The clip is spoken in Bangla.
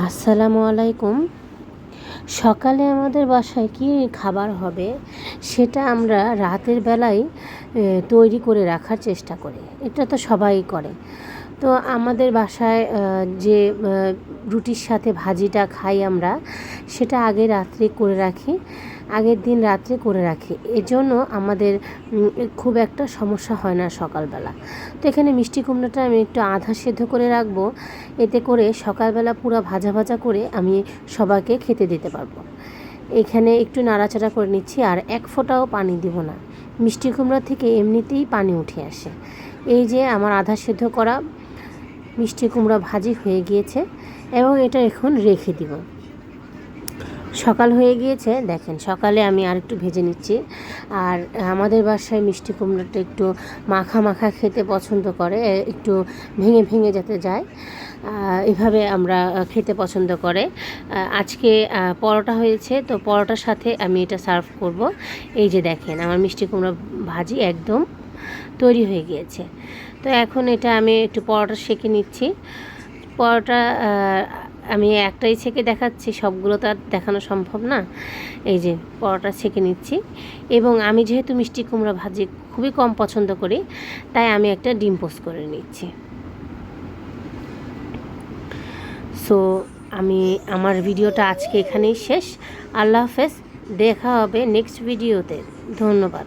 আসসালামু আলাইকুম। সকালে আমাদের বাসায় কি খাবার হবে সেটা আমরা রাতের বেলায় তৈরি করে রাখার চেষ্টা করি। এটা তো সবাই করে। তো আমাদের বাসায় যে রুটির সাথে ভাজিটা খাই আমরা, সেটা আগে রাত্রে করে রাখি। আগের দিন রাত্রে করে রাখি। এজন্য আমাদের খুব একটা সমস্যা হয় না সকালবেলা। তো এখানে মিষ্টি কুমড়োটা আমি একটু আধা সেদ্ধ করে রাখব। এতে করে সকালবেলা পুরো ভাজা ভাজা করে আমি সবাইকে খেতে দিতে পারব। এখানে একটু নাড়াচাড়া করে নিচ্ছি আর এক ফোঁটাও পানি দিব না। মিষ্টি কুমড়া থেকে এমনিতেই পানি উঠে আসে। এই যে আমার আধা সেদ্ধ করা মিষ্টি কুমড়া ভাজি হয়ে গিয়েছে এবং এটা এখন রেখে দিব। সকাল হয়ে গিয়েছে, দেখেন সকালে আমি আর একটু ভেজে নিচ্ছি। আর আমাদের বাসায় মিষ্টি কুমড়োটা একটু মাখা মাখা খেতে পছন্দ করে, একটু ভেঙে ভেঙে যাতে যায় এভাবে আমরা খেতে পছন্দ করে। আজকে পরোটা হয়েছে, তো পরোটার সাথে আমি এটা সার্ভ করব। এই যে দেখেন আমার মিষ্টি কুমড়ো ভাজি একদম তৈরি হয়ে গিয়েছে। তো এখন এটা আমি একটু পরোটা সেঁকে নিচ্ছি। পরোটা আমি একটাই ছেঁকে দেখাচ্ছি, সবগুলো তো আর দেখানো সম্ভব না। এই যে পরোটা ছেঁকে নিচ্ছি। এবং আমি যেহেতু মিষ্টি কুমড়া ভাজি খুবই কম পছন্দ করি, তাই আমি একটা ডিম পোস্ট করে নিচ্ছি। সো আমি, আমার ভিডিওটা আজকে এখানেই শেষ। আল্লাহ হাফেজ, দেখা হবে নেক্সট ভিডিওতে। ধন্যবাদ।